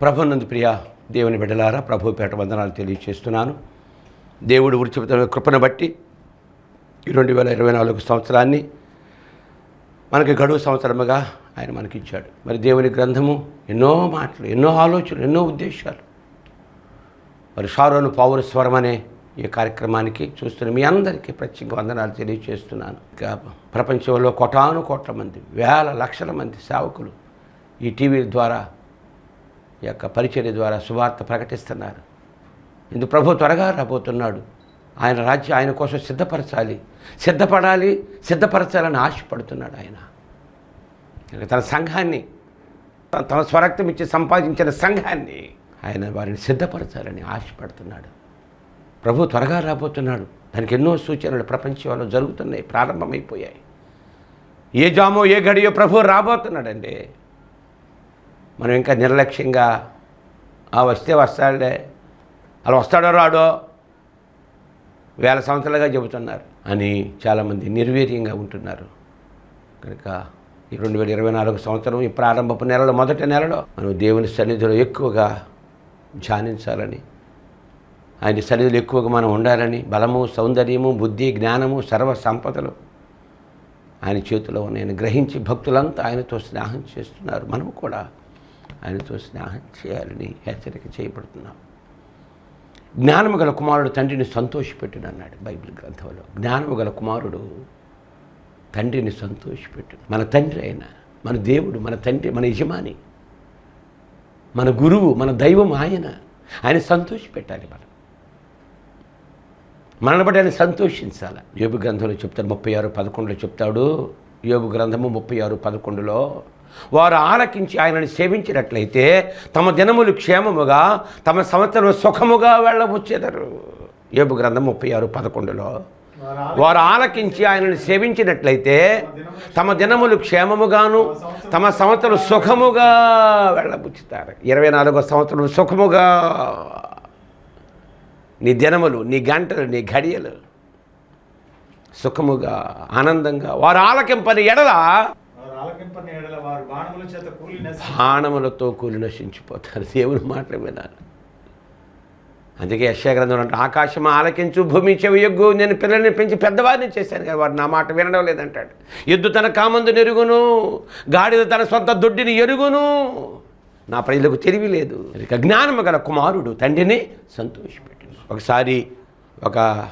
ప్రభునందు ప్రియ దేవుని బిడ్డలారా ప్రభు పేట వందనాలు తెలియజేస్తున్నాను దేవుడు ఉచితమైన కృపను బట్టి రెండు వేల ఇరవై నాలుగు సంవత్సరాన్ని మనకి గడువు సంవత్సరముగా ఆయన మనకిచ్చాడు. మరి దేవుని గ్రంథము ఎన్నో మాటలు ఎన్నో ఆలోచనలు ఎన్నో ఉద్దేశాలు. మరి షారోను పౌర స్వరం అనే ఈ కార్యక్రమానికి చూస్తున్న మీ అందరికీ ప్రత్యేక వందనాలు తెలియజేస్తున్నాను ప్రపంచంలో కోటాను కోట్ల మంది వేల లక్షల మంది సేవకులు ఈ టీవీ ద్వారా ఈ యొక్క పరిచర్య ద్వారా సువార్త ప్రకటిస్తున్నారు. ఇందు ప్రభు త్వరగా రాబోతున్నాడు. ఆయన రాజ్యం ఆయన కోసం సిద్ధపరచాలి. సిద్ధపడాలి సిద్ధపరచాలని ఆశపడుతున్నాడు ఆయన. తన సంఘాన్ని తన- తన స్వరక్తం ఇచ్చి సంపాదించిన సంఘాన్ని ఆయన వారిని సిద్ధపరచాలని ఆశపడుతున్నాడు. ప్రభు త్వరగా రాబోతున్నాడు. దానికి ఎన్నో సూచనలు ప్రపంచంలో జరుగుతున్నాయి ప్రారంభమైపోయాయి. ఏ జామో ఏ గడియో ప్రభు రాబోతున్నాడండి. మనం ఇంకా నిర్లక్ష్యంగా ఆ వస్తే వస్తాడే అలా వస్తాడో రాడో? వేల సంవత్సరాలుగా చెబుతున్నారు అని చాలామంది నిర్వీర్యంగా ఉంటున్నారు. కనుక ఈ రెండు వేల ఇరవై నాలుగు సంవత్సరం ఈ ప్రారంభపు నెలలో మొదటి నెలలో మనం దేవుని సన్నిధిలో ఎక్కువగా ధ్యానించాలని ఆయన సన్నిధిలో ఎక్కువగా మనం ఉండాలని బలము సౌందర్యము బుద్ధి జ్ఞానము సర్వ సంపదలు ఆయన చేతిలో ఉన్నాయని గ్రహించి భక్తులంతా ఆయనతో స్నేహం చేస్తున్నారు. మనము కూడా ఆయనతో స్నేహం చేయాలని హెచ్చరిక చేయబడుతున్నాం. జ్ఞానము గల కుమారుడు తండ్రిని సంతోషపెట్టును అన్నాడు బైబిల్ గ్రంథంలో. జ్ఞానము గల కుమారుడు తండ్రిని సంతోషపెట్టును. మన తండ్రి అయిన మన దేవుడు మన తండ్రి మన యజమాని మన గురువు మన దైవం ఆయన. ఆయన సంతోషపెట్టాలి మనం. మనల్ని బట్టి ఆయన సంతోషించాలి. యోగు గ్రంథంలో చెప్తాడు ముప్పై ఆరు పదకొండులో చెప్తాడు. యోగు గ్రంథము ముప్పై ఆరు పదకొండులో వారు ఆలకించి ఆయనని సేవించినట్లయితే తమ దినములు క్షేమముగా తమ సంవత్సరం సుఖముగా వెళ్ళవచ్చేదారు ఏబు గ్రంథం ముప్పై ఆరు పదకొండులో. వారు ఆలకించి ఆయనని సేవించినట్లయితే తమ దినములు క్షేమముగాను తమ సంవత్సరం సుఖముగా వెళ్ళబుచ్చుతారు. ఇరవై నాలుగో సంవత్సరం సుఖముగా. నీ దినములు నీ గంటలు నీ ఘడియలు సుఖముగా ఆనందంగా వారు ఆలకింపని ఎడల ఆలకింపని ఎడల వారు బాణముల చేత కూలి బాణములతో కూలి నశించిపోతారు. దేవుని మాటలు వినాలి. అందుకే యశాగ్రంథం అంటే ఆకాశం ఆలకించు భూమి చెవి ఎగ్గు నేను పిల్లల్ని పెంచి పెద్దవారిని చేశాను కానీ వాడు నా మాట వినడం లేదంటాడు. ఎద్దు తన కామందు నెరుగును గాడిద తన సొంత దొడ్డిని ఎరుగును. నా ప్రజలకు తెలివి లేదు. ఇక జ్ఞానము గల కుమారుడు తండ్రిని సంతోషపెట్టాడు. ఒకసారి ఒక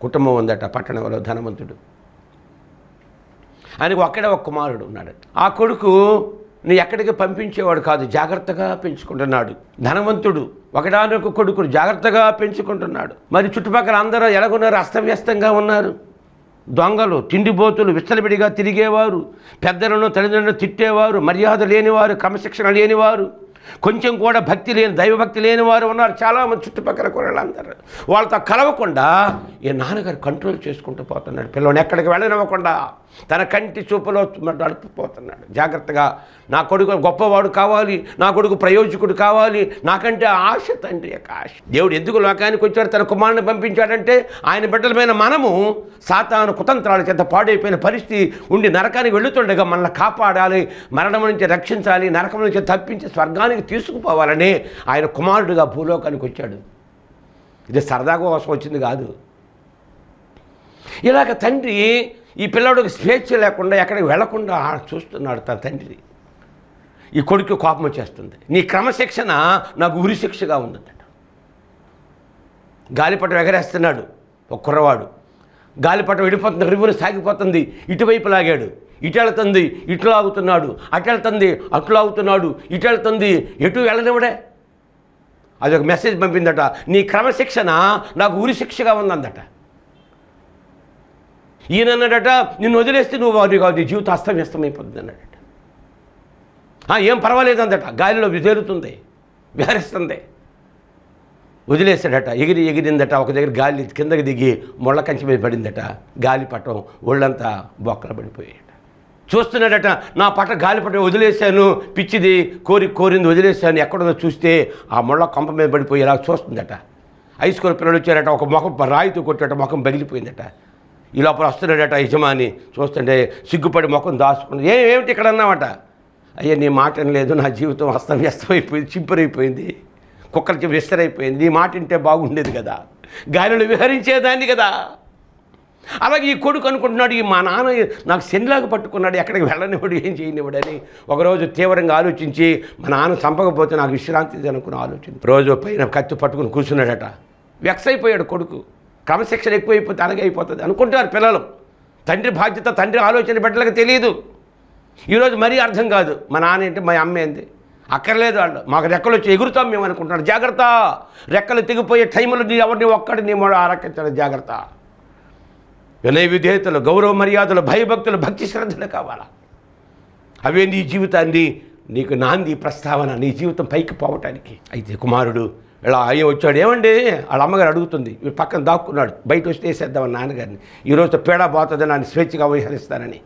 కుటుంబం ఉందట పట్టణంలో ధనవంతుడు. ఆయనకు ఒక్కడే ఒక కుమారుడు ఉన్నాడు. ఆ కొడుకు నీ ఎక్కడికి పంపించేవాడు కాదు జాగ్రత్తగా పెంచుకుంటున్నాడు. ధనవంతుడు ఒకడానొక కొడుకును జాగ్రత్తగా పెంచుకుంటున్నాడు. మరి చుట్టుపక్కల అందరూ ఎలాగున్నారు? అస్తవ్యస్తంగా ఉన్నారు. దొంగలు తిండిబోతులు విచ్చలవిడిగా తిరిగేవారు. పెద్దలను తల్లిదండ్రులను తిట్టేవారు. మర్యాద లేనివారు క్రమశిక్షణ లేనివారు. కొంచెం కూడా భక్తి లేని దైవభక్తి లేని వారు ఉన్నారు. చాలామంది చుట్టుపక్కల కూరలందరూ వాళ్ళతో కలవకుండా ఈ నాన్నగారు కంట్రోల్ చేసుకుంటూ పోతున్నాడు. పిల్లల్ని ఎక్కడికి వెళ్ళనివ్వకుండా తన కంటి చూపులో నడుపుపోతున్నాడు. జాగ్రత్తగా నా కొడుకు గొప్పవాడు కావాలి నా కొడుకు ప్రయోజకుడు కావాలి నాకంటే ఆశ తండ్రి యొక్క ఆశ. దేవుడు ఎందుకు లోకానికి వచ్చాడు? తన కుమారుని పంపించాడంటే ఆయన బిడ్డలమైన మనము సాతాను కుతంత్రాల చేత పాడైపోయిన పరిస్థితి ఉండి నరకానికి వెళుతుండగా మనల్ని కాపాడాలి మరణం నుంచి రక్షించాలి నరకం నుంచి తప్పించి లోకానికి తీసుకుపోవాలని ఆయన కుమారుడుగా భూలోకానికి వచ్చాడు. ఇది సరదాగా కోసం వచ్చింది కాదు. ఇలాగ తండ్రి ఈ పిల్లడికి స్వేచ్ఛ లేకుండా ఎక్కడికి వెళ్ళకుండా చూస్తున్నాడు తన తండ్రి. ఈ కొడుకు కోపం వచ్చేస్తుంది. నీ క్రమశిక్షణ నాకు ఉరి శిక్షగా ఉందంట. గాలిపటం ఎగరేస్తున్నాడు ఒక కుర్రవాడు. గాలిపటం విడిపోతుంది రివ్వును సాగిపోతుంది ఇటువైపు లాగాడు. ఇటెళ్తుంది వెళ్తుంది ఇటు లాగుతున్నాడు అటు అటు లాగుతున్నాడు ఇటు ఎటు వెళ్ళనివ్వడే? అది ఒక మెసేజ్ పంపిందట. నీ క్రమశిక్షణ నాకు ఉరి శిక్షగా ఉందందట. ఈయన అన్నాడట నిన్ను వదిలేస్తే నువ్వు వారి కాదు నీ జీవితం అస్తవ్యస్తమైపోతుంది అన్నాడట. ఏం పర్వాలేదు అందట గాలిలో విదేరుతుంది విహరిస్తుంది. వదిలేసాడట ఎగిరి ఎగిరిందట ఒక దగ్గర గాలి కిందకి దిగి ముళ్ళ కంచి మీద పడిందట. గాలి పట్టం ఒళ్ళంతా బొక్కలు పడిపోయాడు చూస్తున్నాడట నా పట్ట గాలిపట వదిలేశాను పిచ్చిది కోరి కోరింది వదిలేశాను ఎక్కడుందో చూస్తే ఆ ముళ్ళ కొంప మీద పడిపోయి ఇలా చూస్తుందట. హై స్కూల్ పిల్లలు వచ్చారట ఒక ముఖం రాయితో కొట్టాట ముఖం పగిలిపోయిందట. ఈ లోపల వస్తున్నాడట యజమాని చూస్తుంటే సిగ్గుపడి ముఖం దాచుకుని ఏ ఏమిటి ఇక్కడ అన్నామట అయ్యా నీ మాట లేదు నా జీవితం అస్తవ్యస్తమైపోయింది చింపరైపోయింది కుక్కలకి విస్తరైపోయింది నీ మాట వింటే బాగుండేది కదా గాలిలో విహరించేదాన్ని కదా. అలాగే ఈ కొడుకు అనుకుంటున్నాడు ఈ మా నాన్న నాకు శనిలాగా పట్టుకున్నాడు ఎక్కడికి వెళ్ళనివాడు ఏం చేయనివాడని ఒకరోజు తీవ్రంగా ఆలోచించి మా నాన్న చంపకపోతే నాకు విశ్రాంతి అనుకుని ఆలోచించి రోజు పైన కత్తి పట్టుకుని కూర్చున్నాడట. వెక్స్ అయిపోయాడు కొడుకు. క్రమశిక్షణ ఎక్కువైపోతే అలాగే అయిపోతుంది అనుకుంటారు పిల్లలు. తండ్రి బాధ్యత తండ్రి ఆలోచన బిడ్డలకు తెలియదు. ఈరోజు మరీ అర్థం కాదు. మా నాన్న ఏంటి? మా అమ్మ ఏంది? అక్కర్లేదు వాళ్ళు. మాకు రెక్కలు వచ్చి ఎగురుతాం మేము అనుకుంటున్నాడు జాగ్రత్త! రెక్కలు తెగిపోయే టైంలో నీ ఎవరిని ఒక్కడిని మూడు ఆరక్కించడం జాగ్రత్త. వినయ విధేయతలు గౌరవ మర్యాదలు భయభక్తులు భక్తి శ్రద్ధలు కావాలా? అవే నీ జీవితాన్ని నీకు నాంది ప్రస్తావన నీ జీవితం పైకి పోవటానికి. అయితే కుమారుడు ఇలా అయ్యే వచ్చాడు? ఏమండి? వాళ్ళ అమ్మగారు అడుగుతుంది. పక్కన దాక్కున్నాడు. బయట వస్తే వేసేద్దామని నాన్నగారిని. ఈరోజు పేడ పోతుంది నన్ను స్వేచ్ఛగా విహరిస్తానని.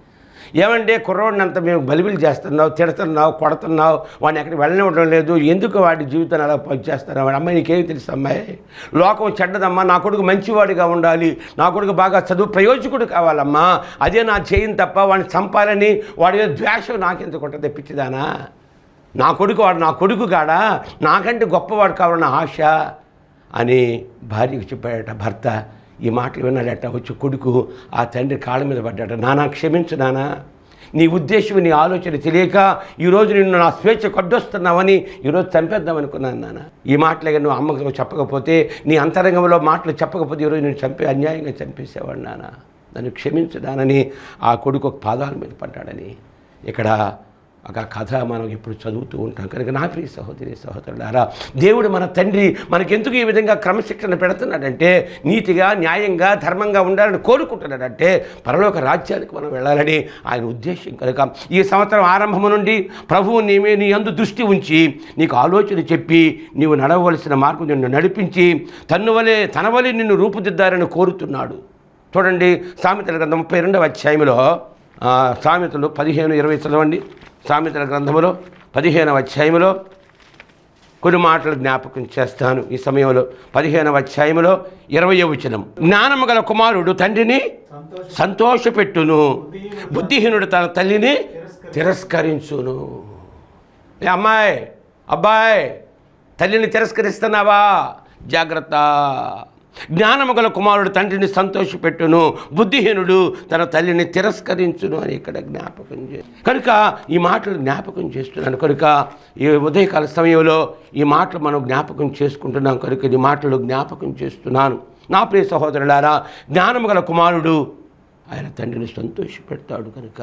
ఏమంటే కుర్రోడిని అంత మేము బలిబిలు చేస్తున్నావు తిడుతున్నావు కొడుతున్నావు వాడిని ఎక్కడికి వెళ్ళనివ్వడం లేదు. ఎందుకు వాడి జీవితాన్ని అలా చేస్తున్నావు వాడి అమ్మాయి నీకేం తెలుసు అమ్మాయి? లోకం చెడ్డదమ్మా నా కొడుకు మంచివాడిగా ఉండాలి. నా కొడుకు బాగా చదువు ప్రయోజకుడు కావాలమ్మా. అదే నా చేయని తప్ప వాడిని చంపాలని వాడి మీద ద్వేషం నాకెందుకు ఉంటుంది పిచ్చిదానా? నా కొడుకు వాడు నా కొడుకు కాడా? నాకంటే గొప్పవాడు కావాలన్న ఆశ అని భార్యకు చెప్పాడట భర్త. ఈ మాటలు విన్నాడట వచ్చి కొడుకు ఆ తండ్రి కాళ్ళ మీద పడ్డాట నానా క్షమించు నానా. నీ ఉద్దేశం నీ ఆలోచన తెలియక ఈరోజు నిన్ను నా స్వేచ్ఛ కొడ్డొస్తున్నావని ఈరోజు చంపేద్దాం అనుకున్నాను నాన్న ఈ మాటలే నువ్వు అమ్మకు చెప్పకపోతే నీ అంతరంగంలో మాటలు చెప్పకపోతే ఈరోజు నేను చంపే అన్యాయంగా చంపేసేవాడు నాన్న నన్ను క్షమించు నానని ఆ కొడుకు ఒక పాదాల మీద పడ్డాడని. ఇక్కడ ఒక కథ మనం ఇప్పుడు చదువుతూ ఉంటాం. కనుక నా ప్రియ సహోదరి సహోదరులారా దేవుడు మన తండ్రి మనకెందుకు ఈ విధంగా క్రమశిక్షణ పెడుతున్నాడంటే నీతిగా న్యాయంగా ధర్మంగా ఉండాలని కోరుకుంటున్నాడంటే పరలోక రాజ్యానికి మనం వెళ్ళాలని ఆయన ఉద్దేశం. కనుక ఈ సంవత్సరం ఆరంభం నుండి ప్రభువు నీమే నీ అందు దృష్టి ఉంచి నీకు ఆలోచన చెప్పి నీవు నడవలసిన మార్గం నిన్ను నడిపించి తన్ను వలె తన వలె నిన్ను రూపుదిద్దారని కోరుతున్నాడు. చూడండి సామెతల గ్రంథం ముప్పై రెండవ అధ్యాయంలో సామెతలు పదిహేను ఇరవై చదవండి. సామెతల గ్రంథములో పదిహేనవ అధ్యాయములో కొన్ని మాటలు జ్ఞాపకం చేస్తాను. ఈ సమయంలో పదిహేనవ అధ్యాయములో ఇరవై వచనం. జ్ఞానము గల కుమారుడు తండ్రిని సంతోషపెట్టును. బుద్ధిహీనుడు తన తల్లిని తిరస్కరించును. ఏ అమ్మాయి అబ్బాయి తల్లిని తిరస్కరిస్తున్నావా? జాగ్రత్త. జ్ఞానము గల కుమారుడు తండ్రిని సంతోషపెట్టును బుద్ధిహీనుడు తన తల్లిని తిరస్కరించును అని ఇక్కడ జ్ఞాపకం చే కనుక ఈ మాటలు జ్ఞాపకం చేస్తున్నాను. కనుక ఈ ఉదయకాల సమయంలో ఈ మాటలు మనం జ్ఞాపకం చేసుకుంటున్నాం. కనుక ఈ మాటలు జ్ఞాపకం చేస్తున్నాను. నా ప్రియ సహోదరులారా జ్ఞానము గల కుమారుడు ఆయన తండ్రిని సంతోషపెడతాడు కనుక.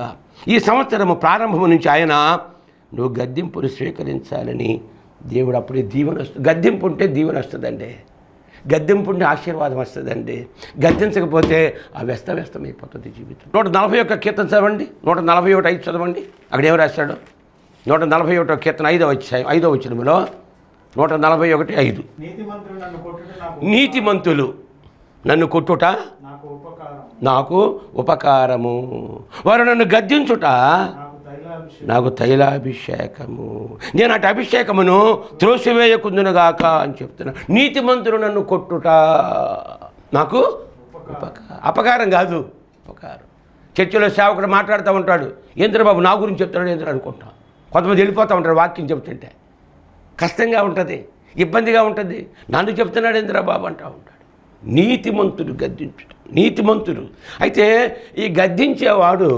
ఈ సంవత్సరము ప్రారంభం నుంచి ఆయన నువ్వు గద్దింపును స్వీకరించాలని దేవుడు అప్పుడే దీవెన వస్తుంది గద్దింపు ఉంటే దీవెన వస్తుందండి గద్దింపు ఉంటే ఆశీర్వాదం వస్తుందండి. గద్దించకపోతే ఆ వ్యస్తవ్యస్తమైపోతుంది జీవితం. నూట నలభై ఒక్క కీర్తన చదవండి. నూట నలభై ఒకటి ఐదు చదవండి. అక్కడ ఏం రాశాడు? నూట నలభై ఒకటో కీర్తన ఐదో వచ్చాయి ఐదో వచ్చినములో నూట నలభై ఒకటి ఐదు. నీతిమంతులు నన్ను కొట్టుట నాకు ఉపకారము. వారు నన్ను గద్దించుట నాకు తైలాభిషేకము. నేను అటు అభిషేకమును త్రోసివేయకుందునుగాక అని చెప్తున్నా. నీతిమంతుడు నన్ను కొట్టుట నాకు అపకారం కాదు. ఉపకారం. చర్చిలో సేవకుడు మాట్లాడుతూ ఉంటాడు. బాబు నా గురించి చెప్తున్నాడు ఏంద్ర అనుకుంటాం? కొంతమంది వెళ్ళిపోతూ ఉంటారు వాక్యం చెప్తుంటే. కష్టంగా ఉంటుంది. ఇబ్బందిగా ఉంటుంది. నన్ను చెప్తున్నాడు ఇంద్రబాబు అంటూ ఉంటాడు. నీతిమంతుడు గద్దించుట. నీతిమంతుడు. అయితే ఈ గద్దించేవాడు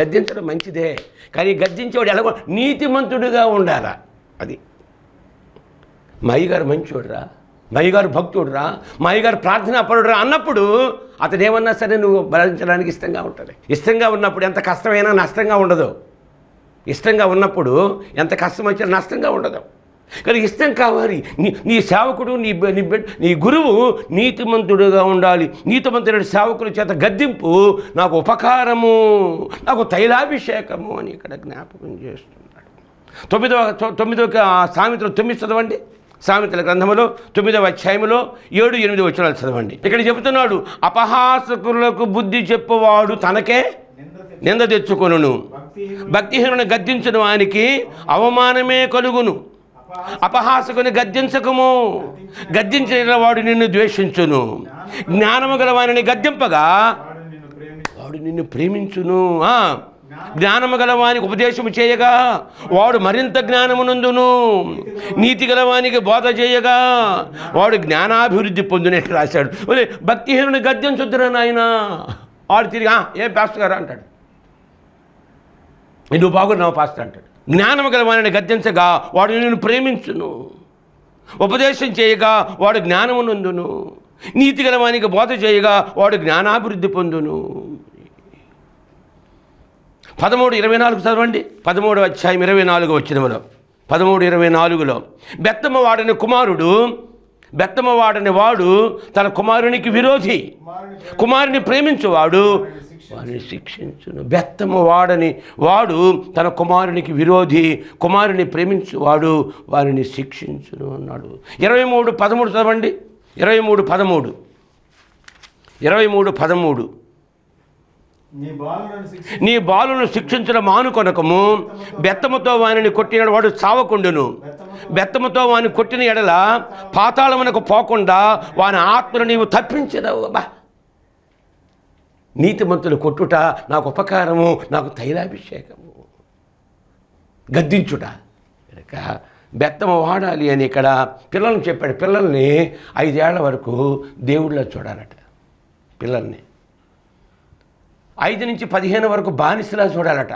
గద్దించడం మంచిదే కానీ గద్దించేవాడు ఎలాగో నీతిమంతుడిగా ఉండాలా. అది మా అయ్యగారు మంచోడురా మా అయ్యగారు భక్తుడురా మా అయ్యగారు ప్రార్థన అన్నప్పుడు అతడు ఏమన్నా సరే నువ్వు భరించడానికి ఇష్టంగా ఉంటుంది. ఇష్టంగా ఉన్నప్పుడు ఎంత కష్టమైనా నష్టంగా ఉండదు. ఇష్టంగా ఉన్నప్పుడు ఎంత కష్టం వచ్చినా నష్టంగా ఉండదు. కానీ ఇష్టం కావాలి. నీ నీ సేవకుడు నీ నీ నీ గురువు నీతిమంతుడుగా ఉండాలి. నీతిమంతుడు సేవకుల చేత గద్దింపు నాకు ఉపకారము నాకు తైలాభిషేకము అని ఇక్కడ జ్ఞాపకం చేస్తున్నాడు. తొమ్మిదవ తొమ్మిదవ సామెతలు తొమ్మిది చదవండి. సామెతల గ్రంథములో తొమ్మిదవ అధ్యాయములో ఏడు ఎనిమిది వచ్చినాలు చదవండి. ఇక్కడ చెబుతున్నాడు అపహాసకులకు బుద్ధి చెప్పువాడు తనకే నింద తెచ్చుకొను తెచ్చుకొనును. భక్తిహీనుని గద్దించిన వానికి అవమానమే కలుగును. అపహాసకుని గద్దించకము. గద్దించిన వాడు నిన్ను ద్వేషించును. జ్ఞానము గల వారిని గద్దింపగా వాడు నిన్ను ప్రేమించును. ఆ, జ్ఞానము గలవానికి ఉపదేశము చేయగా వాడు మరింత జ్ఞానమునందును నీతి గలవానికి బోధ చేయగా వాడు జ్ఞానాభివృద్ధి పొందునే రాశాడు. మరి భక్తిహీనుని గద్యం చుద్దురా నాయన. వాడు తిరిగి ఏం పాస్టర్ గారు? అంటాడు. నువ్వు బాగున్నావు పాస్టర్? అంటాడు. జ్ఞానము గలవాణిని గద్దించగా వాడు నేను ప్రేమించును. ఉపదేశం చేయగా వాడు జ్ఞానమునందును నీతి గలవానికి బోధ చేయగా వాడు జ్ఞానాభివృద్ధి పొందును. పదమూడు ఇరవై నాలుగు చదవండి. పదమూడు అధ్యాయం ఇరవై నాలుగు వచ్చినములో పదమూడు ఇరవై నాలుగులో బెత్తమ్మ వాడిన కుమారుడు బెత్తమవాడని వాడు తన కుమారునికి విరోధి. కుమారుని ప్రేమించువాడు వారిని శిక్షించును. బెత్తము వాడని వాడు తన కుమారునికి విరోధి కుమారుని ప్రేమించువాడు వారిని శిక్షించును అన్నాడు. ఇరవై మూడు పదమూడు చదవండి. ఇరవై మూడు పదమూడు. ఇరవై మూడు పదమూడు. నీ నీ బాలును శిక్షించడం మానుకొనకము బెత్తముతో వానిని కొట్టిన వాడు చావకుండును. బెత్తముతో వాని కొట్టిన ఎడల పాతాళమునకు పోకుండా వాని ఆత్మను నీవు తప్పించదవు బా. నీతిమంతులు కొట్టుట నాకు ఉపకారము నాకు తైలాభిషేకము. గద్దించుట. కనుక బెత్తము వాడాలి అని ఇక్కడ పిల్లల్ని చెప్పాడు. పిల్లల్ని ఐదేళ్ళ వరకు దేవుళ్ళ చూడాలట. పిల్లల్ని. ఐదు నుంచి పదిహేను వరకు బానిసలా చూడాలట.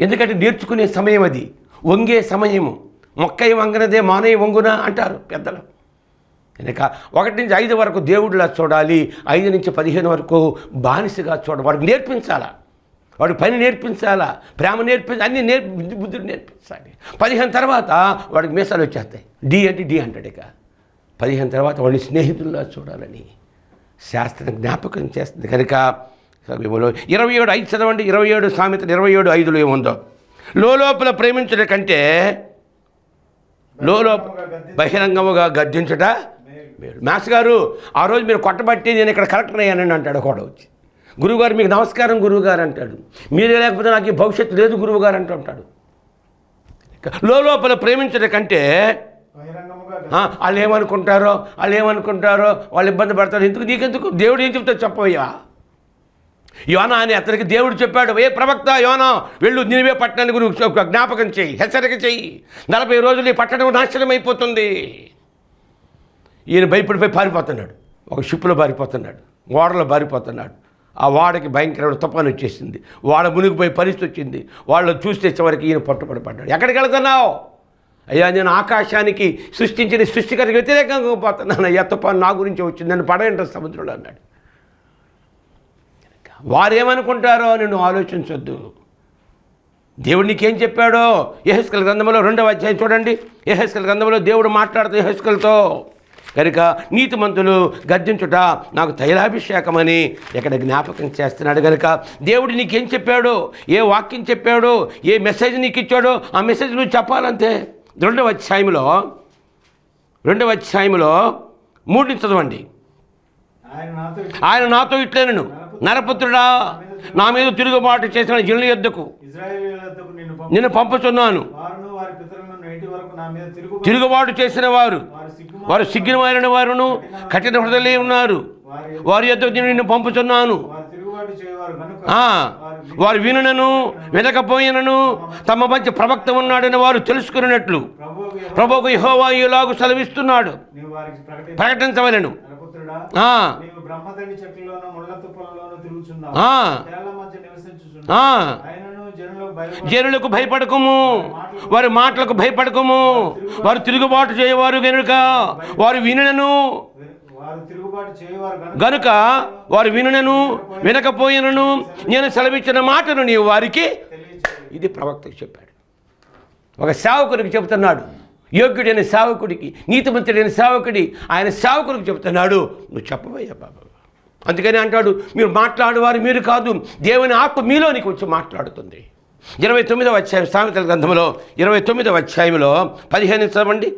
ఎందుకంటే నేర్చుకునే సమయం అది. వంగే సమయము. మొక్కై వంగనదే మానయ్య వంగున అంటారు పెద్దలు. కనుక ఒకటి నుంచి ఐదు వరకు దేవుడిలా చూడాలి. ఐదు నుంచి పదిహేను వరకు బానిసగా చూడ వాడికి నేర్పించాలా. వాడికి పని నేర్పించాలా. ప్రేమ నేర్పించి అన్ని నేర్పి బుద్ధుడు నేర్పించాలి. పదిహేను తర్వాత వాడికి మీసాలు వచ్చేస్తాయి. డి అంటే డి అంటాడు ఇక. పదిహేను తర్వాత వాడిని స్నేహితుల్లా చూడాలని శాస్త్రం జ్ఞాపకం చేస్తుంది. కనుక ఇరవై ఏడు ఐదు చదవండి ఇరవై ఏడు సామెతలు ఇరవై ఏడు ఐదులో ఏముందో. లోపల ప్రేమించడం కంటే లోలో బహిరంగముగా గద్దించుట మేలు. మాస్ గారు ఆ రోజు మీరు కొట్టబట్టి నేను ఇక్కడ కలెక్టర్ అయ్యానని అంటాడు ఒకడు వచ్చి. గురువుగారు మీకు నమస్కారం గురువుగారు అంటాడు. మీరే లేకపోతే నాకు ఈ భవిష్యత్తు లేదు గురువుగారు అంటూ ఉంటాడు. లోపల ప్రేమించడం కంటే వాళ్ళు ఏమనుకుంటారో వాళ్ళు ఏమనుకుంటారో వాళ్ళు ఇబ్బంది పడతారు ఎందుకు నీకెందుకు? దేవుడు ఏం చెప్తాడు చెప్పవయ్యా? యోనా అని అతనికి దేవుడు చెప్పాడు ఏ ప్రవక్త యోనా వెళ్ళు నినివే పట్టణానికి నువ్వు ఒక జ్ఞాపకం చేయి హెచ్చరిక చేయి. నలభై రోజులు ఈ పట్టణం నాశనం అయిపోతుంది. ఈయన భయపడిపోయి పారిపోతున్నాడు. ఒక షిప్లో పారిపోతున్నాడు ఓడలో పారిపోతున్నాడు. ఆ వాడకి భయంకరమైన తుఫాను వచ్చేసింది. వాడ మునిగిపోయి పరిస్థితి వచ్చింది. వాళ్ళు చూస్తే చివరికి ఈయన పట్టుబడి పడ్డాడు. ఎక్కడికి వెళ్తున్నావు? అయ్యా నేను ఆకాశానికి సృష్టించిన సృష్టికరికి వ్యతిరేకంగా పోతున్నాను అయ్యా తుఫాను నా గురించి వచ్చింది నన్ను పడేంటారు సముద్రంలో అన్నాడు. వారేమనుకుంటారో నిన్ను ఆలోచించొద్దు. దేవుడు నీకేం చెప్పాడో? యహస్కల్ గ్రంథంలో రెండవ అధ్యాయం చూడండి. యహస్కల్ గ్రంథంలో దేవుడు మాట్లాడుతూ యహస్కల్తో కనుక నీతిమంతులు గద్దించుట నాకు తైలాభిషేకమని ఇక్కడ జ్ఞాపకం చేస్తున్నాడు కనుక దేవుడు నీకేం చెప్పాడో? ఏ వాక్యం చెప్పాడో? ఏ మెసేజ్ నీకు ఇచ్చాడో ఆ మెసేజ్ నువ్వు చెప్పాలంతే. రెండవ అధ్యాయంలో రెండవ అధ్యాయంలో మూడుని చదవండి. ఆయన నాతో ఆయన నాతో ఇట్లేనను. నరపుత్రుడా నా మీద తిరుగుబాటు చేసిన యొద్దకు ఇజ్రాయేలీయులకు నిన్ను పంపు నిన్ను పంపుచున్నాను. వారును వారి పితరులను నేటి వరకు నా మీద తిరుగు తిరుగుబాటు చేసిన వారు. వారి సిగ్గు వారు సిగ్గినమైన వారును కఠిన హృదయలే ఉన్నారు. వారి యొద్దకు నేను నిన్ను పంపుచున్నాను. వారు వినునను వినకపోయినను తమ మధ్య ప్రవక్త ఉన్నాడని వారు తెలుసుకున్నట్లు. ప్రభుకు యెహోవా ఇలాగు సెలవిస్తున్నాడు. ప్రకటించవలను. జనులకు భయపడ జనులకు భయపడకము. వారి మాటలకు భయపడకము. వారు తిరుగుబాటు చేయవారు గనుక వారు వినను గనుక వారు వినునను వినకపోయినను నేను సెలవిచ్చిన మాటను నీవు వారికి ఇది ప్రవక్తకు చెప్పాడు. ఒక సేవకుడికి చెబుతున్నాడు. యోగ్యుడైన సేవకుడికి నీతిమంతుడైన సేవకుడి ఆయన సేవకుడికి చెబుతున్నాడు నువ్వు చెప్పవయ్యా బాబా. అందుకని అంటాడు మీరు మాట్లాడేవారు మీరు కాదు దేవుని ఆత్మ మీలోనికి వచ్చి మాట్లాడుతుంది. ఇరవై తొమ్మిదవ అధ్యాయం సామెతల గ్రంథంలో ఇరవై తొమ్మిదవ అధ్యాయంలో పదిహేను చదవండి.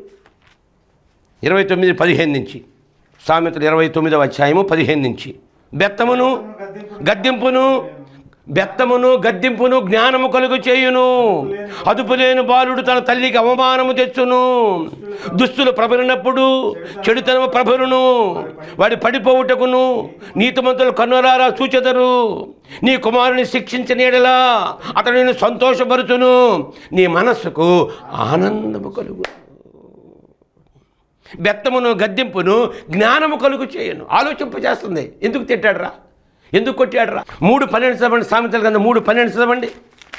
ఇరవై తొమ్మిది పదిహేను నుంచి. సామెతలు ఇరవై తొమ్మిదవ అధ్యాయము పదిహేను నుంచి. బెత్తమును గద్దెంపును బెత్తమును గద్దింపును జ్ఞానము కలుగు చేయును. అదుపులేని బాలుడు తన తల్లికి అవమానము తెచ్చును. దుస్తులు ప్రబలినప్పుడు చెడుతనము ప్రభరును వాడి పడిపోవుటకును నీతిమంతులు కన్నులారా సూచెదరు. నీ కుమారుని శిక్షించిన ఎడలా అతడు నేను సంతోషపరుచును. నీ మనస్సుకు ఆనందము కలుగు బెత్తమును గద్దింపును జ్ఞానము కలుగు చేయను. ఆలోచింప చేస్తుంది ఎందుకు తిట్టాడురా? ఎందుకు కొట్టాడురా? మూడు పన్నెండు చదవండి సామెతల గ్రంథం మూడు పన్నెండు చదవండి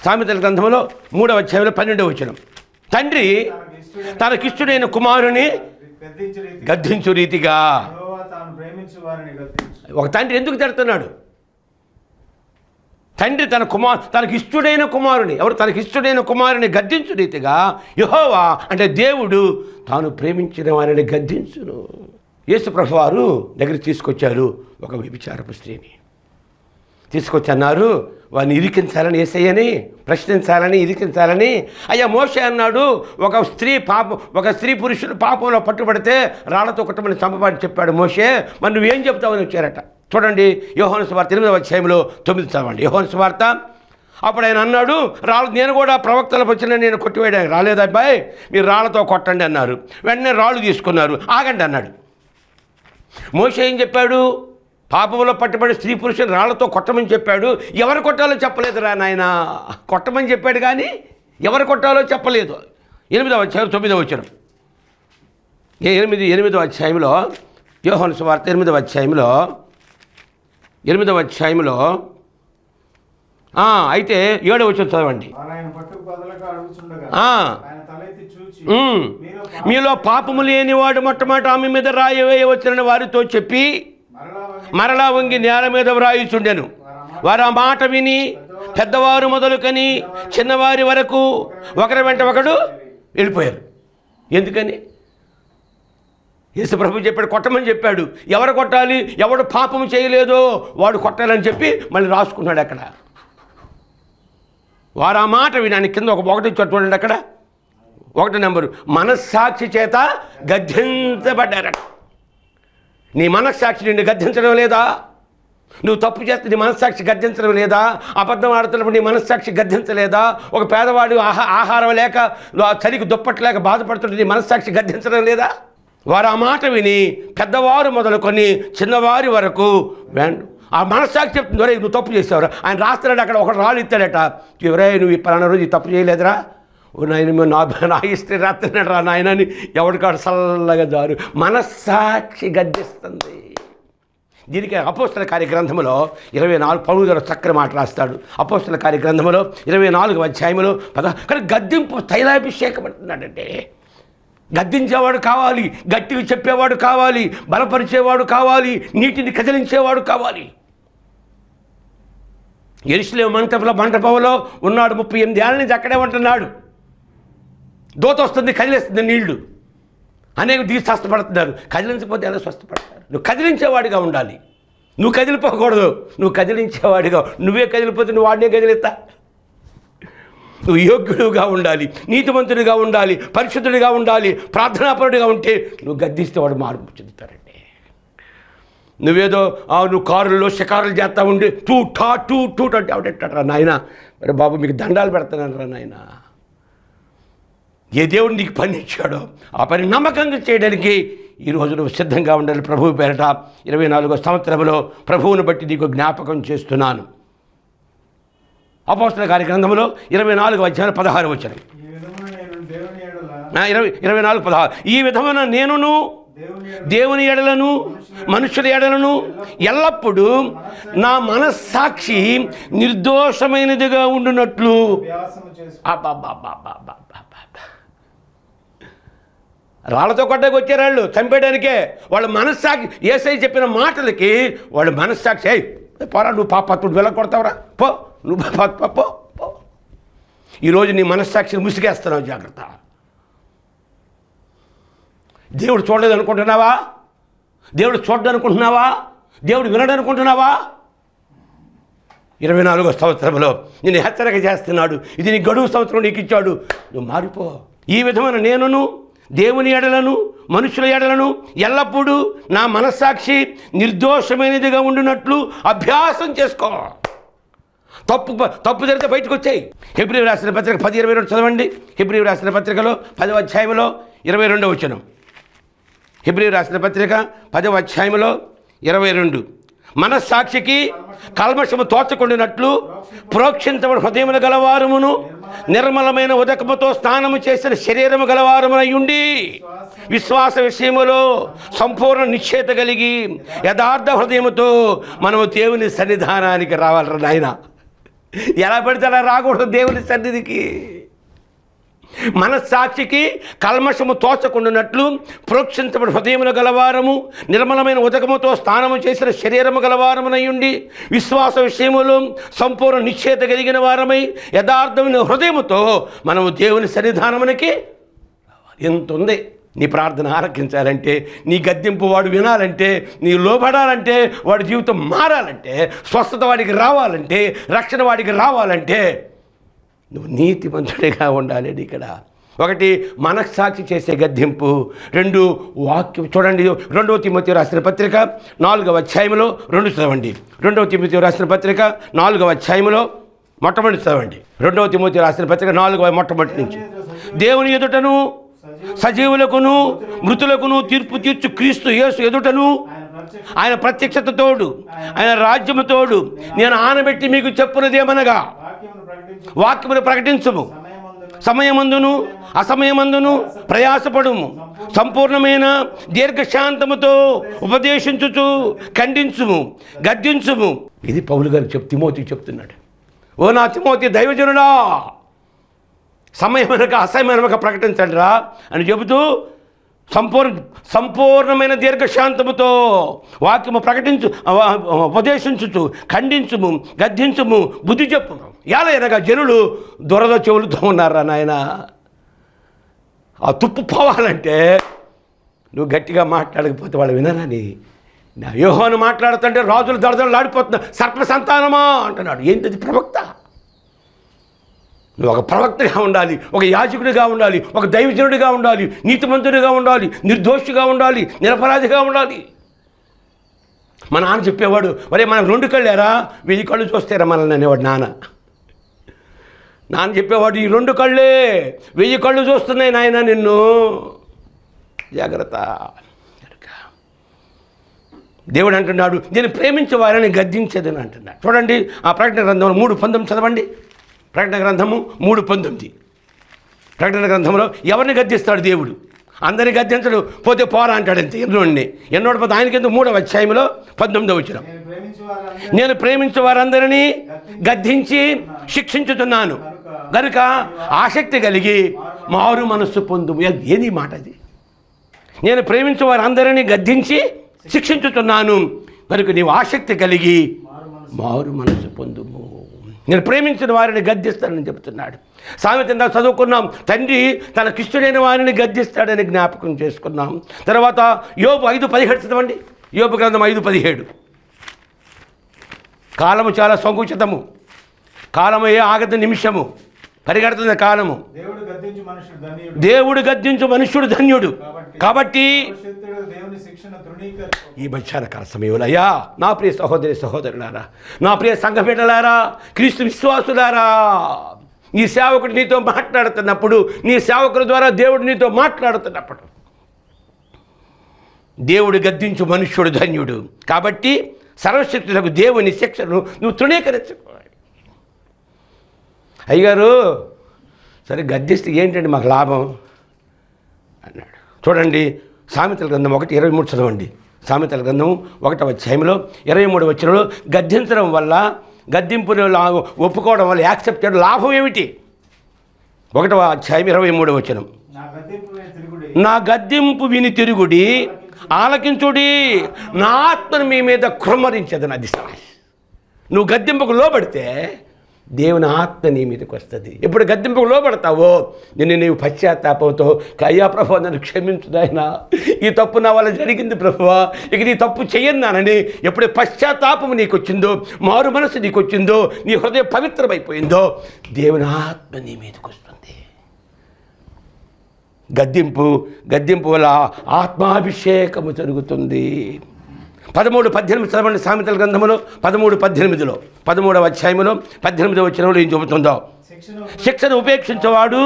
సామెతల గ్రంథంలో మూడవ అధ్యాయంలో పన్నెండవ వచ్చిన తండ్రి తనకిష్టుడైన కుమారుని గద్దించు రీతిగా. ఒక తండ్రి ఎందుకు తిడుతున్నాడు తండ్రి తన కుమార్ తనకి ఇష్టడైన కుమారుని ఎవరు? తనకి ఇష్టడైన కుమారుని గద్దించు రీతిగా యహోవా అంటే దేవుడు తాను ప్రేమించిన వారిని గద్దించును. యేసు ప్రభు వారు దగ్గరికి తీసుకొచ్చారు ఒక వ్యభిచారపు స్త్రీని. తీసుకొచ్చి అన్నారు వాడిని ఇరికించాలని ఏసయ్యని ప్రశ్నించాలని ఇరికించాలని. అయ్యా మోషే అన్నాడు ఒక స్త్రీ పాపం ఒక స్త్రీ పురుషుడు పాపంలో పట్టుబడితే రాళ్ళతో కుటుంబాన్ని చంపబడి చెప్పాడు మోషే. మరి నువ్వేం చెప్తావని వచ్చారట. చూడండి యోహోన సువార్త ఎనిమిదవ అధ్యాయంలో తొమ్మిది చదవండి. యోహోన సువార్త అప్పుడు ఆయన అన్నాడు రాళ్ళు నేను కూడా ప్రవక్తలకు వచ్చిన నేను కొట్టివేయడానికి రాలేదు అబ్బాయి. మీరు రాళ్ళతో కొట్టండి అన్నారు. వెంటనే రాళ్ళు తీసుకున్నారు. ఆగండి అన్నాడు. మోషే ఏం చెప్పాడు? పాపంలో పట్టుబడి స్త్రీ పురుషుని రాళ్ళతో కొట్టమని చెప్పాడు. ఎవరు కొట్టాలో చెప్పలేదురా నాయన. కొట్టమని చెప్పాడు కానీ ఎవరు కొట్టాలో చెప్పలేదు. ఎనిమిదవ అధ్యాయం తొమ్మిదవ వచ్చారు ఏ ఎనిమిది ఎనిమిదవ అధ్యాయంలో యోహన్ సువార్త ఎనిమిదవ అధ్యాయంలో ఎనిమిదవ అధ్యాయంలో అయితే ఏడవ వచ్చిన చదవండి. మీలో పాపము లేనివాడు మొట్టమొదటి ఆమె మీద రాయి వేయవచ్చునని వారితో చెప్పి మరలా వంగి నేల మీద వ్రాయిచుండెను. వారు ఆ మాట విని పెద్దవారు మొదలుకని చిన్నవారి వరకు ఒకరి వెంట ఒకడు వెళ్ళిపోయారు. ఎందుకని? యేసుప్రభు చెప్పాడు కొట్టమని చెప్పాడు. ఎవరు కొట్టాలి? ఎవడు పాపం చేయలేదో వాడు కొట్టాలని చెప్పి మళ్ళీ రాసుకున్నాడు అక్కడ. వారు ఆ మాట విని కింద ఒక ఒకటి ఇచ్చాడు చూడండి అక్కడ. ఒకటి నెంబరు. మనస్సాక్షి చేత గద్దించబడ్డారట. నీ మనస్సాక్షి నిన్ను గద్దించడం లేదా? నువ్వు తప్పు చేస్తే నీ మనస్సాక్షి గద్దించడం లేదా? అబద్ధం ఆడుతున్నప్పుడు నీ మనస్సాక్షి గద్దించలేదా? ఒక పేదవాడు ఆహా ఆహారం లేక చలికి దుప్పట్లేక బాధపడుతుంటే నీ మనస్సాక్షి గద్దించడం లేదా? వారు ఆ మాట విని పెద్దవారు మొదలుకొని చిన్నవారి వరకు వేండు ఆ మనస్సాక్షి చెప్తుంది నువ్వు తప్పు చేసావురా. ఆయన రాస్తున్నాడు అక్కడ ఒక రాళ్ళు ఇస్తాడట ఎవరే నువ్వు ఈ పలానా రోజు తప్పు చేయలేదురా? ఓ నాయన నా నా హిస్టరీ రాత్రి రా నాయనని ఎవడికాడు చల్లగా జారు. మనస్సాక్షి గద్దిస్తుంది. దీనికి అపోస్తల కార్యగ్రంథంలో ఇరవై నాలుగు పౌరు చక్కని మాట రాస్తాడు. అపోస్తల కార్యగ్రంథంలో ఇరవై నాలుగు అధ్యాయంలో పద కానీ గద్దింపు తైలాభిషేకం అంటున్నాడంటే. గద్దించేవాడు కావాలి గట్టిగా చెప్పేవాడు కావాలి బలపరిచేవాడు కావాలి నీటిని కదిలించేవాడు కావాలి. ఎరుసలే మంటపంలో మంటపంలో ఉన్నాడు ముప్పై ఎనిమిది ఏళ్ళ నుంచి అక్కడే ఉంటున్నాడు. దోత వస్తుంది కదిలేస్తుంది నీళ్ళు. అనేక తీసి స్వస్థపడుతున్నారు. కదిలించకపోతే ఎలా స్వస్థపడతారు? నువ్వు కదిలించేవాడిగా ఉండాలి. నువ్వు కదిలిపోకూడదు. నువ్వు కదిలించేవాడిగా నువ్వే కదిలిపోతే నువ్వు వాడినే కదిలిస్తా. నువ్వు యోగ్యుడుగా ఉండాలి నీతిమంతుడిగా ఉండాలి పరిశుద్ధుడిగా ఉండాలి ప్రార్థనాపరుడిగా ఉంటే నువ్వు గద్దిస్తే వాడు మార్పు చెందుతారండి నువ్వేదో ఆ, నువ్వు కారుల్లో షికారులు చేస్తా ఉండి టూ టా టూ టూ అంటే ఆవిడెట్టారా నాయన. మరి బాబు మీకు దండాలు పెడతాను రా ఏ దేవుడు నీకు పని ఇచ్చాడో ఆ పని నమ్మకంగా చేయడానికి ఈరోజు నువ్వు సిద్ధంగా ఉండాలి ప్రభువు పేరట. ఇరవై నాలుగో సంవత్సరంలో ప్రభువును బట్టి నీకు జ్ఞాపకం చేస్తున్నాను. అపోస్తల కార్య గ్రంథంలో ఇరవై నాలుగు అధ్యాయం పదహారు వచ్చాను ఇరవై ఇరవై నాలుగు పదహారు. ఈ విధమైన నేనును దేవుని ఎడలను మనుషుల ఎడలను ఎల్లప్పుడూ నా మనస్సాక్షి నిర్దోషమైనదిగా ఉండునట్లు. అభ్యాసము చేసు రాళ్ళతో కొట్టకు వచ్చారు వాళ్ళు చంపేయడానికే. వాళ్ళ మనస్సాక్షి ఏసై చెప్పిన మాటలకి వాళ్ళ మనస్సాక్షి అయ్యి పోరా నువ్వు పాప వెళ్ళ కొడతావురా? పో నువ్వు పో, పో, పో పో ఈరోజు నీ మనస్సాక్షిని ముసిగేస్తున్నావు జాగ్రత్త. దేవుడు చూడలేదు అనుకుంటున్నావా? దేవుడు చూడదనుకుంటున్నావా దేవుడు వినడనుకుంటున్నావా? ఇరవై నాలుగో సంవత్సరంలో నేను హెచ్చరిక చేస్తున్నాడు. ఇది నీ గడువు సంవత్సరం నీకు ఇచ్చాడు. నువ్వు మారిపో. ఈ విధమైన నేనును దేవుని ఎడలను మనుషుల ఎడలను ఎల్లప్పుడూ నా మనస్సాక్షి నిర్దోషమైనదిగా ఉండినట్లు అభ్యాసం చేసుకో. తప్పు తప్పు జరిగితే బయటకు వచ్చాయి. హెబ్రి రాసిన పత్రిక పది ఇరవై రెండు చదవండి. హెబ్రి రాసిన పత్రికలో పదవ అధ్యాయంలో ఇరవై రెండవ వచ్చిన హెబ్రి రాసిన పత్రిక పదవ అధ్యాయంలో ఇరవై రెండు. మనస్సాక్షికి కల్మషము తోచకుండినట్లు ప్రోక్షించబడి హృదయములు గలవారమును నిర్మలమైన ఉదకముతో స్నానము చేసిన శరీరము గలవారమునయుండి విశ్వాస విషయములో సంపూర్ణ నిశ్చేత కలిగి యథార్థ హృదయముతో మనము దేవుని సన్నిధానానికి రావాలరా నాయన? ఎలా పడితే అలా రాకూడదు దేవుని సన్నిధికి. మనస్సాక్షికి కల్మషము తోచకుండానట్లు ప్రోక్షించబడి హృదయములు గలవారము నిర్మలమైన ఉదకముతో స్నానము చేసిన శరీరము గలవారమునయుండి విశ్వాస విషయములు సంపూర్ణ నిశ్చేత కలిగిన వారమై యథార్థమైన హృదయముతో మనము దేవుని సన్నిధానమునికి ఎంత ఉంది నీ ప్రార్థన ఆరగించాలంటే నీ గద్దెంపు వాడు వినాలంటే నీ లోబడాలంటే వాడి జీవితం మారాలంటే స్వస్థత వాడికి రావాలంటే రక్షణ వాడికి రావాలంటే నువ్వు నీతిమంతుడిగా ఉండాలి ఇక్కడ. ఒకటి మనస్సాక్షి చేసే గద్దెంపు. రెండు వాక్యం చూడండి. రెండవ తిమ్మతి రాసిన పత్రిక నాలుగవ అధ్యాయంలో రెండు చదవండి. రెండవ తిమ్మతి రాసిన పత్రిక నాలుగవ అధ్యాయంలో మొట్టమొదటి చదవండి. రెండవ తిమ్మతి రాసిన పత్రిక నాలుగవ మొట్టమొదటి నుంచి. దేవుని ఎదుటను సజీవులకును మృతులకును తీర్పు తీర్చు క్రీస్తు యేసు ఎదుటను ఆయన ప్రత్యక్షతతోడు ఆయన రాజ్యముతోడు నేను ఆనబెట్టి మీకు చెప్పున్నదేమనగా వాక్యమును ప్రకటించు వాక్యమును ప్రకటించుము. సమయమందును. సమయమందును అసమయమందును ప్రయాసపడుము. సంపూర్ణమైన దీర్ఘశాంతముతో ఉపదేశించుచు ఖండించుము గద్దించుము. ఇది పౌలు గారు చెప్ తిమోతి చెప్తున్నాడు. ఓ నా తిమోతి దైవజనుడా సమయమనక అసమయమనక ప్రకటించండి రా అని చెబుతూ సంపూర్ణ సంపూర్ణమైన దీర్ఘశాంతముతో వాక్యము ప్రకటించు ఉపదేశించుచు ఖండించుము గద్దించుము బుద్ధి చెప్పుము. ఎలా ఎలాగనగా జనులు దురద చెవులతో ఉన్నారా నాయన? ఆ తుప్పు పోవాలంటే నువ్వు గట్టిగా మాట్లాడకపోతే వాళ్ళు వినరని నా? వ్యూహాన్ని మాట్లాడుతుంటే రాజులు దడదలు ఆడిపోతున్నా సర్ప సంతానమా అంటున్నాడు. ఏంటది ప్రవక్త? నువ్వు ఒక ప్రవక్తగా ఉండాలి ఒక యాజకుడిగా ఉండాలి ఒక దైవజనుడిగా ఉండాలి నీతిమంతుడిగా ఉండాలి నిర్దోషిగా ఉండాలి నిరపరాధిగా ఉండాలి. మా నాన్న చెప్పేవాడు మరి మనం రెండు కళ్ళేరా? వెయ్యి కళ్ళు చూస్తారా మనల్ని అనేవాడు నాన్న. నాన్న చెప్పేవాడు ఈ రెండు కళ్ళే వెయ్యి కళ్ళు చూస్తున్నాయి నాయన నిన్ను. జాగ్రత్త. దేవుడు అంటున్నాడు నేను ప్రేమించే వారిని గద్దించదని అంటున్నాడు. చూడండి ఆ ప్రకటన గ్రంథంలో మూడు పంతొమ్మిది చదవండి. ప్రకటన గ్రంథము మూడు పంతొమ్మిది. ప్రకటన గ్రంథంలో ఎవరిని గద్దిస్తాడు దేవుడు? అందరిని గద్దించడు పోతే పోరా అంటాడు అంతే. ఎన్నోడిని. ఎన్నోడు పోతే ఆయనకి ఎందుకు మూడవ అధ్యాయంలో పంతొమ్మిదో వచ్చిన నేను ప్రేమించు వారందరూ నేను ప్రేమించే వారందరినీ గద్దించి శిక్షించుతున్నాను. గనుక ఆసక్తి కలిగి మారు మనస్సు పొందు ఏది మాట అది? నేను ప్రేమించే వారందరినీ గద్దించి శిక్షించుతున్నాను కనుక నీవు ఆసక్తి కలిగి మారు మనసు పొందుము. నేను ప్రేమించిన వారిని గద్దిస్తానని చెప్తున్నాడు. సామెత చదువుకున్నాం. తండ్రి తన తనకిష్టుడైన వారిని గద్దిస్తాడని జ్ఞాపకం చేసుకున్నాం. తర్వాత యోపు ఐదు పదిహేడు చదవండి. యోపు గ్రంథం ఐదు పదిహేడు. కాలము చాలా సంకుచితము. కాలము ఏ ఆగత నిమిషము పరిగెడుతున్న కాలము. దేవుడు గద్దించు మనుష్యుడు ధన్యుడు. కాబట్టి ఈ మధ్యాహ్నకాల సమయంలో అయ్యా నా ప్రియ సహోదరి సహోదరులారా నా ప్రియ సంఘ బిడ్డలారా క్రీస్తు విశ్వాసులారా నీ సేవకుడు నీతో మాట్లాడుతున్నప్పుడు నీ సేవకుల ద్వారా దేవుడు నీతో మాట్లాడుతున్నప్పుడు దేవుడు గద్దించు మనుష్యుడు ధన్యుడు. కాబట్టి సర్వశక్తులకు దేవుని శిక్షను నువ్వు తృణీకరించుకోవాలి అయ్యగారు సరే గద్దిస్తే ఏంటండి మాకు లాభం? అన్నాడు. చూడండి సామెతల గ్రంథం ఒకటి ఇరవై మూడు చదవండి. సామెతల గ్రంథం ఒకటవ అధ్యాయంలో ఇరవై మూడు వచ్చినలో గద్దించడం వల్ల గద్దింపును ఒప్పుకోవడం వల్ల యాక్సెప్ట్ చేయడం లాభం ఏమిటి? ఒకటవ అధ్యాయం ఇరవై మూడు వచనం. నా గద్దింపు విని తిరుగుడి ఆలకించుడి. నా ఆత్మను మీ మీద కృమ్మరించదు నది నువ్వు గద్దింపుకు లోబడితే దేవుని ఆత్మ నీ మీదకి వస్తుంది. ఎప్పుడు గద్దెంపుకు లోపడతావో నిన్ను నీవు పశ్చాత్తాపంతో అయ్యా ప్రభు నన్ను క్షమించుదాయన ఈ తప్పు నా వల్ల జరిగింది ప్రభువా ఇక నీ తప్పు చేయన్నానని ఎప్పుడు పశ్చాత్తాపం నీకు వచ్చిందో మారు మనసు నీకు వచ్చిందో నీ హృదయం పవిత్రమైపోయిందో దేవుని ఆత్మ నీ మీదకి వస్తుంది. గద్దింపు గద్దింపు వల్ల ఆత్మాభిషేకము జరుగుతుంది. పదమూడు పద్దెనిమిది చదవండి సామెతల గ్రంథములో పదమూడు పద్దెనిమిదిలో పదమూడవ అధ్యాయములో పద్దెనిమిదవ వచ్చినప్పుడు ఏం చెబుతుందో? శిక్షను ఉపేక్షించేవాడు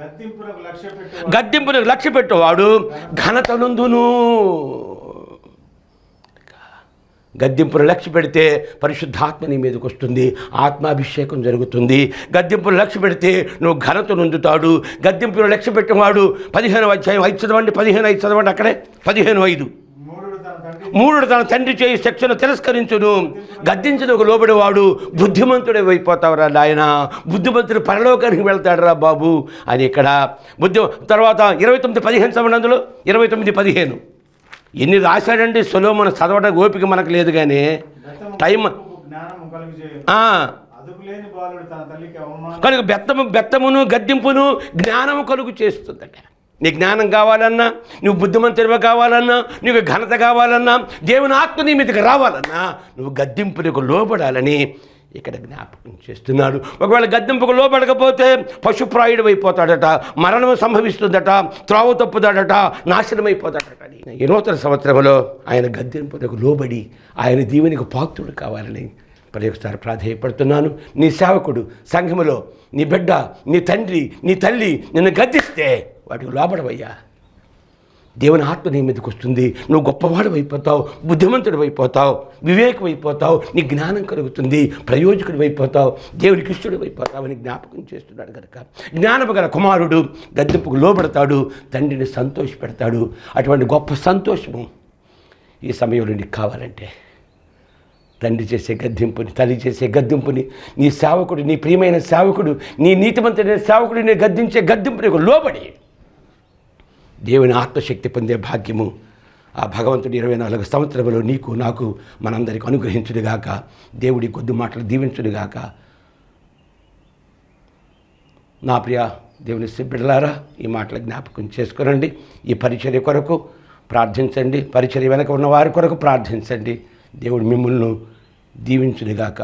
గద్దింపులకు గద్దెంపునకు లక్ష్య పెట్టువాడు. ఘనతనందును గద్దెంపును లక్ష్య పెడితే పరిశుద్ధాత్మ నీ మీదకి వస్తుంది ఆత్మాభిషేకం జరుగుతుంది. గద్దెంపును లక్ష్య పెడితే నువ్వు ఘనత నొందుతాడు. గద్దెంపును లక్ష్య పెట్టినవాడు పదిహేను అధ్యాయం ఐదు చదవండి పదిహేను ఐదు చదవండి అక్కడే. పదిహేను ఐదు. మూడు తన తండ్రి చేయి శిక్షను తిరస్కరించును. గద్దించడానికి లోబడివాడు బుద్ధిమంతుడే అయిపోతావురా నాయన. బుద్ధిమంతుడు పరలోకానికి వెళ్తాడురా బాబు అని ఇక్కడ బుద్ధి తర్వాత ఇరవై తొమ్మిది పదిహేను అందులో. ఇరవై తొమ్మిది పదిహేను. ఎన్ని రాశాడండి సులోమన చదవడానికి ఓపిక మనకు లేదు కానీ టైం కనుక బెత్తము బెత్తమును గద్దింపును జ్ఞానము కలుగు చేస్తుందట. నీ జ్ఞానం కావాలన్నా నువ్వు బుద్ధిమంతుడిగా కావాలన్నా నీకు ఘనత కావాలన్నా దేవుని ఆత్మ నీ మీదకి రావాలన్నా నువ్వు గద్దింపులకు లోబడాలని ఇక్కడ జ్ఞాపకం చేస్తున్నాడు ఒకవేళ గద్దింపుకు లోపడకపోతే పశుప్రాయుడు అయిపోతాడట మరణం సంభవిస్తుందట త్రావు తప్పుతాడట నాశనం అయిపోతాడట అని. ఈ నూతన సంవత్సరంలో ఆయన గద్దెంపునకు లోబడి ఆయన దీవునికి పాత్రుడు కావాలని మరి ప్రాధాన్యపడుతున్నాను ప్రాధేయపడుతున్నాను నీ సేవకుడు సంఘములో నీ బిడ్డ నీ తండ్రి నీ తల్లి నిన్ను గద్దిస్తే వాటికి లోబడవయ్యా దేవుని ఆత్మ నీ మీదకి వస్తుంది. నువ్వు గొప్పవాడు అయిపోతావు బుద్ధిమంతుడు అయిపోతావు వివేకం అయిపోతావు నీ జ్ఞానం కలుగుతుంది ప్రయోజకుడు అయిపోతావు దేవునికి ఇష్టడు అయిపోతావు అని జ్ఞాపకం చేస్తున్నాడు కనుక జ్ఞానము గల కుమారుడు గద్దెంపుకు లోబడతాడు తండ్రిని సంతోషపెడతాడు. అటువంటి గొప్ప సంతోషము ఈ సమయంలో నీకు కావాలంటే. తండ్రి చేసే గద్దింపుని తల్లి చేసే గద్దింపుని నీ సేవకుడు నీ ప్రియమైన సేవకుడు నీ నీతిమంతుడైన సేవకుడు నీ గద్దించే గద్దింపునికి లోబడి దేవుని ఆత్మశక్తి పొందే భాగ్యము ఆ భగవంతుడు ఇరవై నాలుగు సంవత్సరంలో నీకు నాకు మనందరికి అనుగ్రహించుడుగాక. దేవుడి కొద్ది మాటలు దీవించుడుగాక. నా ప్రియ దేవుని బిడ్డలారా ఈ మాటలు జ్ఞాపకం చేసుకునండి. ఈ పరిచర్య కొరకు ప్రార్థించండి. పరిచర్య వెనక ఉన్న వారి కొరకు ప్రార్థించండి. దేవుడు మిమ్మల్ని దీవించునిగాక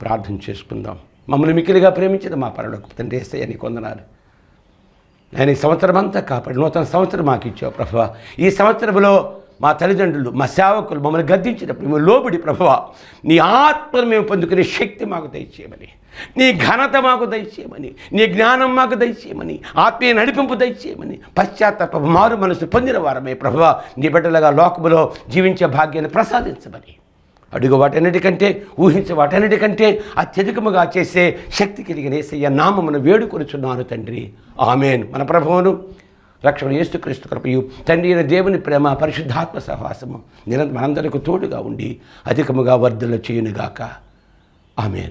ప్రార్థన చేసుకుందాం. మమ్మల్ని మిక్కిలిగా ప్రేమించిన మా పరలోకి తండ్రి ఏసయ్య నీ కొందనాలు ఆయన ఈ సంవత్సరం అంతా కాపాడి. నూతన సంవత్సరం మాకు ఇచ్చావు ప్రభావ. ఈ సంవత్సరంలో మా తల్లిదండ్రులు మా సేవకులు మమ్మల్ని గద్దించినప్పుడు మేము లోబడి ప్రభావ నీ ఆత్మను మేము పొందుకునే శక్తి మాకు దయచేయమని నీ ఘనత మాకు దయచేయమని నీ జ్ఞానం మాకు దయచేయమని ఆత్మీయ నడిపింపు దయచేయమని పశ్చాత్తాప మారు మనసు పొందిన వారమే ప్రభువ. నీ బిడ్డలుగా లోకములో జీవించే భాగ్యాన్ని ప్రసాదించమని. అడుగు వాటన్నిటికంటే ఊహించే వాటన్నిటికంటే అత్యధికముగా చేసే శక్తి కలిగిన ఏసయ్య నామమును వేడుకొనుచున్నాను తండ్రి. ఆమెన్. మన ప్రభువును రక్షణ యేసుక్రీస్తు కృపయు తండ్రి అయిన దేవుని ప్రేమ పరిశుద్ధాత్మ సహవాసము నిరంతరం మనందరికీ తోడుగా ఉండి అధికముగా వర్ధలు చేయునుగాక. ఆమెన్.